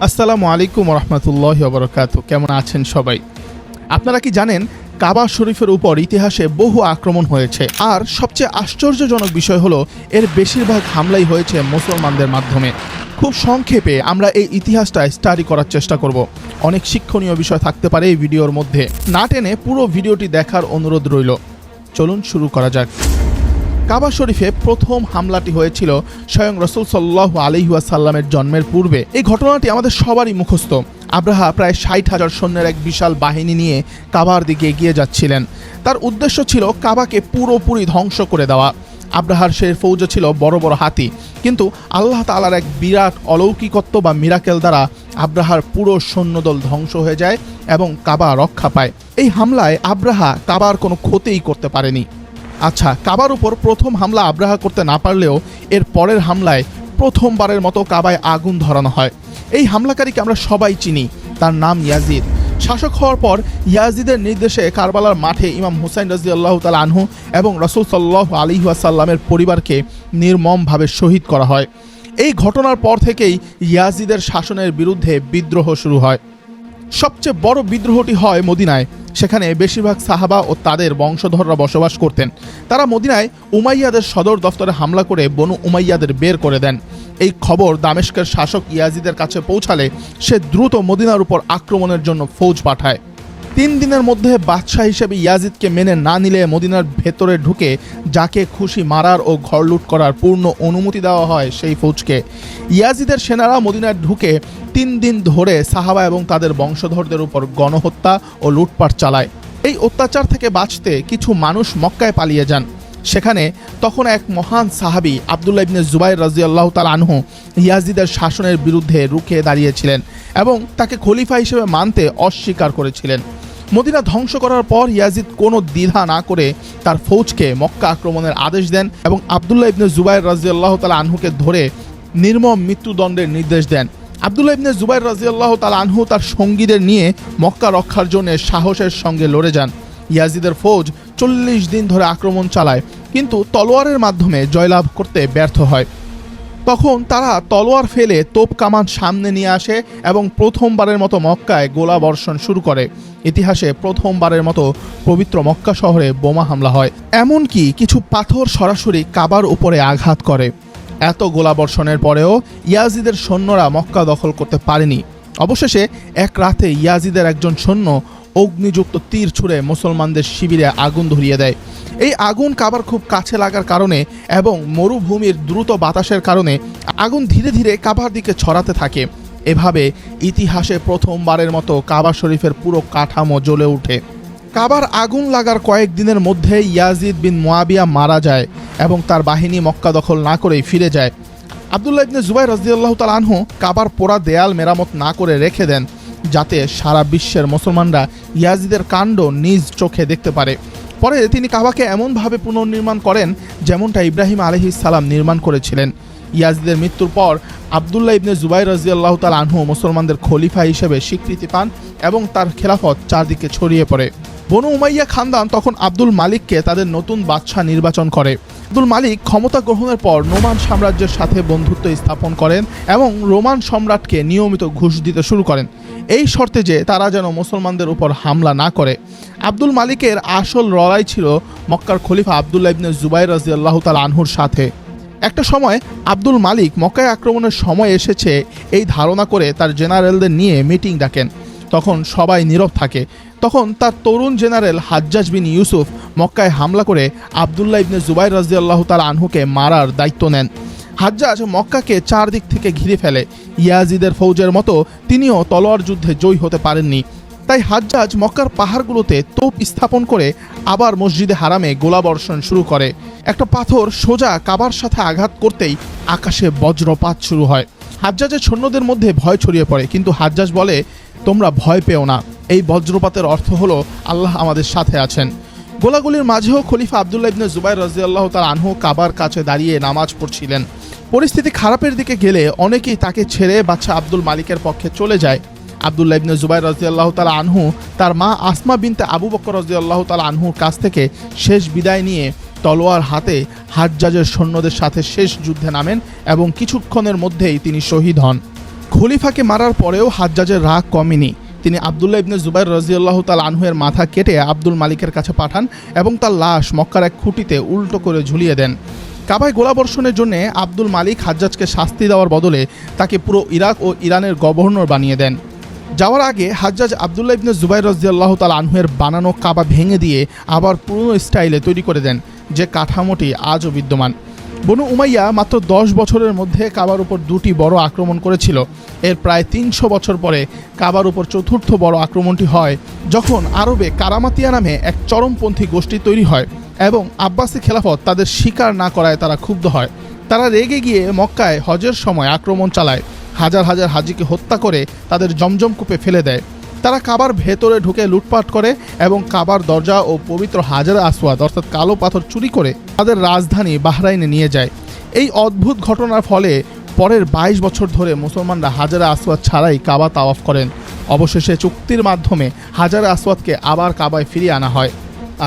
আসসালামু আলাইকুম রহমতুল্লাহ বরকাত কেমন আছেন সবাই? আপনারা কি জানেন, কাবা শরীফের উপর ইতিহাসে বহু আক্রমণ হয়েছে। আর সবচেয়ে আশ্চর্যজনক বিষয় হলো, এর বেশিরভাগ হামলাই হয়েছে মুসলমানদের মাধ্যমে। খুব সংক্ষেপে আমরা এই ইতিহাসটা স্টাডি করার চেষ্টা করব। অনেক শিক্ষণীয় বিষয় থাকতে পারে এই ভিডিওর মধ্যে। না টেনে পুরো ভিডিওটি দেখার অনুরোধ রইল। চলুন শুরু করা যাক। কাবা শরীফে প্রথম হামলাটি হয়েছিল স্বয়ং রসুল সাল্লাহ আলহিউসাল্লামের জন্মের পূর্বে। এই ঘটনাটি আমাদের সবারই মুখস্থ। আব্রাহা প্রায় ষাট হাজার সৈন্যের এক বিশাল বাহিনী নিয়ে কাবার দিকে এগিয়ে যাচ্ছিলেন। তার উদ্দেশ্য ছিল কাবাকে পুরোপুরি ধ্বংস করে দেওয়া। আব্রাহার সেই ফৌজ ছিল বড় বড় হাতি। কিন্তু আল্লাহ তালার এক বিরাট অলৌকিকত্ব বা মিরাকেল দ্বারা আব্রাহার পুরো সৈন্যদল ধ্বংস হয়ে যায় এবং কাবা রক্ষা পায়। এই হামলায় আব্রাহা কাবার কোনো ক্ষতিই করতে পারেনি। আচ্ছা কাবার উপর প্রথম হামলা আব্রাহা করতে না পারলেও এর পরের হামলায় প্রথমবারের মতো কাবায় আগুন ধরানো হয়। এই হামলাকারীকে আমরা সবাই চিনি, তার নাম ইয়াজিদ। শাসক হওয়ার পর ইয়াজিদের নির্দেশে কারবালার মাঠে ইমাম হুসাইন রাজি আল্লাহ তাল আনহু এবং রসুল সাল্লাহ আলিহাসাল্লামের পরিবারকে নির্মমভাবে শহীদ করা হয়। এই ঘটনার পর থেকেই ইয়াজিদের শাসনের বিরুদ্ধে বিদ্রোহ শুরু হয়। সবচেয়ে বড় বিদ্রোহটি হয় মদিনায়। সেখানে বেশিরভাগ সাহাবা ও তাদের বংশধররা বসবাস করতেন। তারা মদিনায় উমাইয়াদের সদর দফতরে হামলা করে বনু উমাইয়াদের বের করে দেন। এই খবর দামেস্কের শাসক ইয়াজিদের কাছে পৌঁছালে সে দ্রুত মদিনার উপর আক্রমণের জন্য ফৌজ পাঠায়। তিন দিনের মধ্যে বাদশাহ হিসেবে ইয়াজিদকে মেনে না নিলে মদিনার ভেতরে ঢুকে যাকে খুশি মারার ও ঘর লুট করার পূর্ণ অনুমতি দেওয়া হয় সেই ফৌজকে। ইয়াজিদের সেনারা মদিনায় ঢুকে তিন দিন ধরে সাহাবা এবং তাদের বংশধরদের উপর গণহত্যা ও লুটপাট চালায়। এই অত্যাচার থেকে বাঁচতে কিছু মানুষ মক্কায় পালিয়ে যান। সেখানে তখন এক মহান সাহাবী আবদুল্লাহ ইবনে জুবাইর রাজিয়াল্লাহ তাল আনহু ইয়াজিদের শাসনের বিরুদ্ধে রুখে দাঁড়িয়েছিলেন এবং তাকে খলিফা হিসেবে মানতে অস্বীকার করেছিলেন। মদিনা ধ্বংস করার পর ইয়াজিদ কোনো দ্বিধা না করে তার ফৌজকে মক্কা আক্রমণের আদেশ দেন এবং আবদুল্লাহ ইবনে জুবাইর রাজিয়াল্লাহ তাল আনহুকে ধরে নির্মম মৃত্যুদণ্ডের নির্দেশ দেন। আবদুল্লাহ ইবনে জুবাইর রাজিয়াল্লাহ তাল আনহু তার সঙ্গীদের নিয়ে মক্কা রক্ষার জন্য সাহসের সঙ্গে লড়ে যান। ইয়াজিদের ফৌজ চল্লিশ দিন ধরে আক্রমণ চালায়, কিন্তু তলোয়ারের মাধ্যমে জয়লাভ করতে ব্যর্থ হয়। তখন তারা তলোয়ার ফেলে তোপ কামান সামনে নিয়ে আসে এবং প্রথমবারের মতো মক্কায় গোলা বর্ষণ শুরু করে। ইতিহাসে প্রথমবারের মতো পবিত্র মক্কা শহরে বোমা হামলা হয়। এমনকি কিছু পাথর সরাসরি কাবার উপরে আঘাত করে। এত গোলা বর্ষণের পরেও ইয়াজিদের সৈন্যরা মক্কা দখল করতে পারেনি। অবশেষে এক রাতে ইয়াজিদের একজন সৈন্য অগ্নিযুক্ত তীর ছুঁড়ে মুসলমানদের শিবিরে আগুন ধরিয়ে দেয়। এই আগুন কাবার খুব কাছে লাগার কারণে এবং মরুভূমির দ্রুত বাতাসের কারণে আগুন ধীরে ধীরে কাবার দিকে ছড়াতে থাকে। এভাবে ইতিহাসে প্রথমবারের মতো কাবা শরীফের পুরো কাঠামো জ্বলে ওঠে। কাবার আগুন লাগার কয়েকদিনের মধ্যে ইয়াজিদ বিন মোয়াবিয়া মারা যায় এবং তার বাহিনী মক্কা দখল না করেই ফিরে যায়। আবদুল্লাহ ইবনে জুবাই রাজিয়াল্লাহ তাল আনহু কাবার পোড়া দেয়াল মেরামত না করে রেখে দেন। যাতে সারা বিশ্বের মুসলমানরা ইয়াজিদের কাণ্ড নিজ চোখে দেখতে পারে। পরে তিনি কাবাকে এমনভাবে পুনর্নির্মাণ করেন যেমনটা ইব্রাহিম আলহি সালাম নির্মাণ করেছিলেন। ইয়াজিদের মৃত্যুর পর আবদুল্লাহ ইবনে জুবাই রাজিয়াল্লাহ তাল আনহু মুসলমানদের খলিফা হিসেবে স্বীকৃতি পান এবং তার খেলাফত চারদিকে ছড়িয়ে পড়ে। বনু উমাইয়া খানদান তখন আব্দুল মালিককে তাদের নতুন বাদশাহ নির্বাচন করে। আব্দুল মালিক ক্ষমতা গ্রহণের পর রোমান সাম্রাজ্যের সাথে বন্ধুত্ব স্থাপন করেন এবং রোমান সম্রাটকে নিয়মিত ঘুষ দিতে শুরু করেন। এই শর্তে যে তারা যেন মুসলমানদের উপর হামলা না করে। আব্দুল মালিকের আসল লড়াই ছিল মক্কার খলিফা আবদুল্লাহ ইবনে জুবাইর রাজি আল্লাহ তাল আনহুর সাথে। একটা সময় আব্দুল মালিক মক্কায় আক্রমণের সময় এসেছে এই ধারণা করে তার জেনারেলদের নিয়ে মিটিং ডাকেন। তখন সবাই নীরব থাকে। তখন তার তরুণ জেনারেল হাজ্জাজ বিন ইউসুফ মক্কায় হামলা করে আবদুল্লাহ ইবনে জুবাইর রাজি আল্লাহ তাল আনহুকে মারার দায়িত্ব নেন। হাজ্জাজ মক্কাকে চারদিক থেকে ঘিরে ফেলে। ইয়াজিদের ফৌজের মতো তিনিও তলোয়ার যুদ্ধে জয়ী হতে পারেননি। তাই হাজ্জাজ মক্কার পাহাড়গুলোতে তোপ স্থাপন করে আবার মসজিদে হারামে গোলাবর্ষণ শুরু করে। একটা পাথর সোজা কাবার সাথে আঘাত করতেই আকাশে বজ্রপাত শুরু হয়। হাজ্জাজের সৈন্যদের মধ্যে ভয় ছড়িয়ে পড়ে, কিন্তু হাজ্জাজ বলে, তোমরা ভয় পেও না। এই বজ্রপাতের অর্থ হলো আল্লাহ আমাদের সাথে আছেন। গোলাগুলির মাঝেও খলিফা আবদুল্লাহ ইবনে জুবাইর রাজিয়াল্লাহ তার আনহু কাবার কাছে দাঁড়িয়ে নামাজ পড়ছিলেন। পরিস্থিতি খারাপের দিকে গেলে অনেকেই তাকে ছেড়ে বাচ্চা আব্দুল মালিকের পক্ষে চলে যায়। আবদুল্লাহ ইবনে জুবাইর রাজিয়াল্লাহ তালা আনহু তার মা আসমা বিনতে আবু বকর রাজিয়াল্লাহ তালা আনহুর কাছ থেকে শেষ বিদায় নিয়ে তলোয়ার হাতে হাজ্জাজের সৈন্যদের সাথে শেষ যুদ্ধে নামেন এবং কিছুক্ষণের মধ্যেই তিনি শহীদ হন। খলিফাকে মারার পরেও হাজ্জাজের রাগ কমেনি। তিনি আবদুল্লাহ ইবনে জুবাইর রাজিউল্লাহ তাল আনহুয়ের মাথা কেটে আব্দুল মালিকের কাছে পাঠান এবং তার লাশ মক্কার এক খুঁটিতে উল্টো করে ঝুলিয়ে দেন। কাবায় গোলাবর্ষণের জন্য আব্দুল মালিক হাজ্জাজকে শাস্তি দেওয়ার বদলে তাকে পুরো ইরাক ও ইরানের গভর্নর বানিয়ে দেন। যাওয়ার আগে হাজ্জাজ আবদুল্লাহ ইবনে জুবাইর রাজিয়াল্লাহ তাল আনহুয়ের বানানো কাবা ভেঙে দিয়ে আবার পুরনো স্টাইলে তৈরি করে দেন, যে কাঠামোটি আজও বিদ্যমান। বনু উমাইয়া মাত্র দশ বছরের মধ্যে কাবার উপর দুটি বড় আক্রমণ করেছিল। এর প্রায় তিনশো বছর পরে কাবার উপর চতুর্থ বড় আক্রমণটি হয়, যখন আরবে কারামাতিয়া নামে এক চরমপন্থী গোষ্ঠী তৈরি হয় এবং আব্বাসি খেলাফত তাদের শিকার না করায় তারা ক্ষুব্ধ হয়। তারা রেগে গিয়ে মক্কায় হজের সময় আক্রমণ চালায়। হাজার হাজার হাজিকে হত্যা করে তাদের জমজম কূপে ফেলে দেয়। তারা কাবার ভেতরে ঢুকে লুটপাট করে এবং কাবার দরজা ও পবিত্র হাজার আসওয়াদ, অর্থাৎ কালো পাথর চুরি করে তাদের রাজধানী বাহরাইনে নিয়ে যায়। এই অদ্ভুত ঘটনার ফলে পরের বাইশ বছর ধরে মুসলমানরা হাজারে আসওয়াদ ছাড়াই কাবা তাওয়াফ করেন। অবশেষে চুক্তির মাধ্যমে হাজারে আসওয়াদকে আবার কাবায় ফিরিয়ে আনা হয়।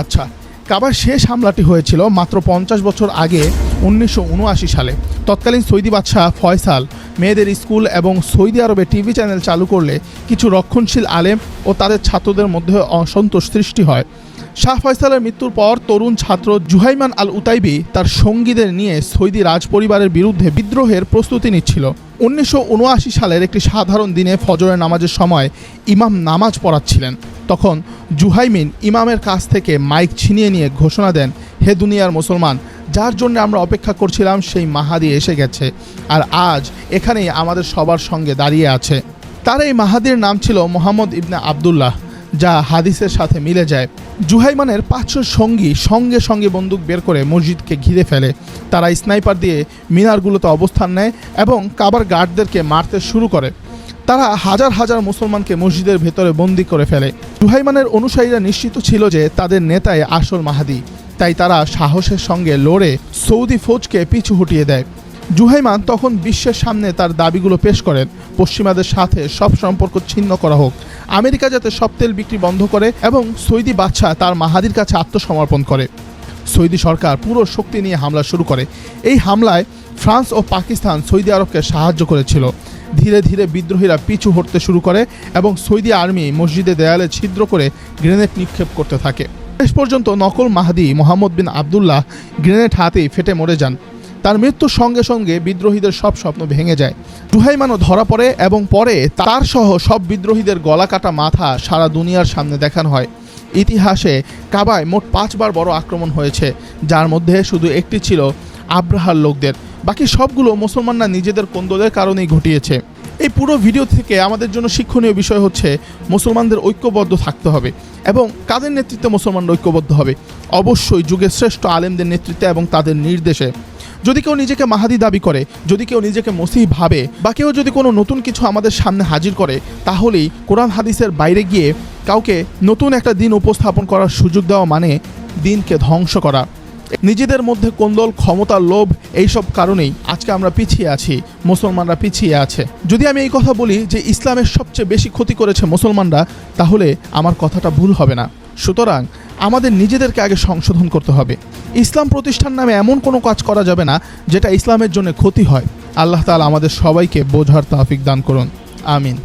আচ্ছা কাবার শেষ হামলাটি হয়েছিল মাত্র পঞ্চাশ বছর আগে উনিশশো উনআশি সালে। তৎকালীন সৌদি বাদশাহ ফয়সাল মেয়েদের স্কুল এবং সৌদি আরবে টিভি চ্যানেল চালু করলে কিছু রক্ষণশীল আলেম ও তাদের ছাত্রদের মধ্যে অসন্তোষ সৃষ্টি হয়। শাহ ফয়সালের মৃত্যুর পর তরুণ ছাত্র জুহাইমান আল উতাইবি তার সঙ্গীদের নিয়ে সৌদি রাজপরিবারের বিরুদ্ধে বিদ্রোহের প্রস্তুতি নিচ্ছিল। উনিশশো উনআশি সালের একটি সাধারণ দিনে ফজরের নামাজের সময় ইমাম নামাজ পড়াচ্ছিলেন। তখন জুহাইমিন ইমামের কাছ থেকে মাইক ছিনিয়ে নিয়ে ঘোষণা দেন, হে দুনিয়ার মুসলমান যার জন্য আমরা অপেক্ষা করছিলাম, সেই মাহাদি এসে গেছে। আর আজ এখানেই আমাদের সবার সঙ্গে দাঁড়িয়ে আছে। তার এই মাহাদির নাম ছিল মোহাম্মদ ইবনে আবদুল্লাহ, যা হাদিসের সাথে মিলে যায়। জুহাইমানের পাঁচশো সঙ্গী সঙ্গে সঙ্গে বন্দুক বের করে মসজিদকে ঘিরে ফেলে। তারা স্নাইপার দিয়ে মিনারগুলোতে অবস্থান নেয় এবং কাবার গার্ডদেরকে মারতে শুরু করে। তারা হাজার হাজার মুসলমানকে মসজিদের ভেতরে বন্দি করে ফেলে। জুহাইমানের অনুসারীরা নিশ্চিত ছিল যে তাদের নেতাই আসল মাহাদি। তাই তারা সাহসের সঙ্গে লড়ে সৌদি ফৌজকে পিছু হটিয়ে দেয়। জুহাইমান তখন বিশ্বের সামনে তার দাবিগুলো পেশ করেন। পশ্চিমাদের সাথে সব সম্পর্ক ছিন্ন করা হোক। আমেরিকা যাতে সব তেল বিক্রি বন্ধ করে এবং সৌদি বাদশাহ তার মাহাদির কাছে আত্মসমর্পণ করে। সৌদি সরকার পুরো শক্তি নিয়ে হামলা শুরু করে। এই হামলায় ফ্রান্স ও পাকিস্তান সৌদি আরবকে সাহায্য করেছিল। ধীরে ধীরে বিদ্রোহীরা পিছু হটতে শুরু করে এবং সৌদি আর্মি মসজিদে দেয়ালে ছিদ্র করে গ্রেনেড নিক্ষেপ করতে থাকে। শেষ পর্যন্ত নকল Mahdi Mohammad bin Abdullah grenade হাতেই ফেটে মরে যান। তার মৃত্যুর সঙ্গে সঙ্গে বিদ্রোহীদের সব স্বপ্ন ভেঙে যায়। জুহাইমানও ধরা পড়ে এবং পরে তার সহ সব বিদ্রোহীদের গলা কাটা মাথা সারা দুনিয়ার সামনে দেখানো হয়। ইতিহাসে কাবায় মোট পাঁচবার বড় আক্রমণ হয়েছে, যার মধ্যে শুধু একটি ছিল আব্রাহার লোকদের। বাকি সবগুলো মুসলমানরা নিজেদের কোন্দলের কারণেই ঘটিয়েছে। এই পুরো ভিডিও থেকে আমাদের জন্য শিক্ষণীয় বিষয় হচ্ছে, মুসলমানদের ঐক্যবদ্ধ থাকতে হবে এবং কাদের নেতৃত্বে মুসলমানরা ঐক্যবদ্ধ হবে? অবশ্যই যুগের শ্রেষ্ঠ আলেমদের নেতৃত্বে এবং তাদের নির্দেশে। যদি কেউ নিজেকে মাহাদি দাবি করে, যদি কেউ নিজেকে মসিহ ভাবে বা কেউ যদি কোনো নতুন কিছু আমাদের সামনে হাজির করে, তাহলেই কোরআন হাদিসের বাইরে গিয়ে কাউকে নতুন একটা দিন উপস্থাপন করার সুযোগ দেওয়া মানে দিনকে ধ্বংস করা। নিজেদের মধ্যে কোন্দল ক্ষমতার লোভ, এইসব কারণেই আজকে আমরা পিছিয়ে আছি, মুসলমানরা পিছিয়ে আছে। যদি আমি এই কথা বলি যে ইসলামের সবচেয়ে বেশি ক্ষতি করেছে মুসলমানরা, তাহলে আমার কথাটা ভুল হবে না। সুতরাং আমাদের নিজেদেরকে আগে সংশোধন করতে হবে। ইসলাম প্রতিষ্ঠান নামে এমন কোনো কাজ করা যাবে না যেটা ইসলামের জন্য ক্ষতি হয়। আল্লাহ তাআলা আমাদের সবাইকে বোঝার তাফিক দান করুন। আমিন।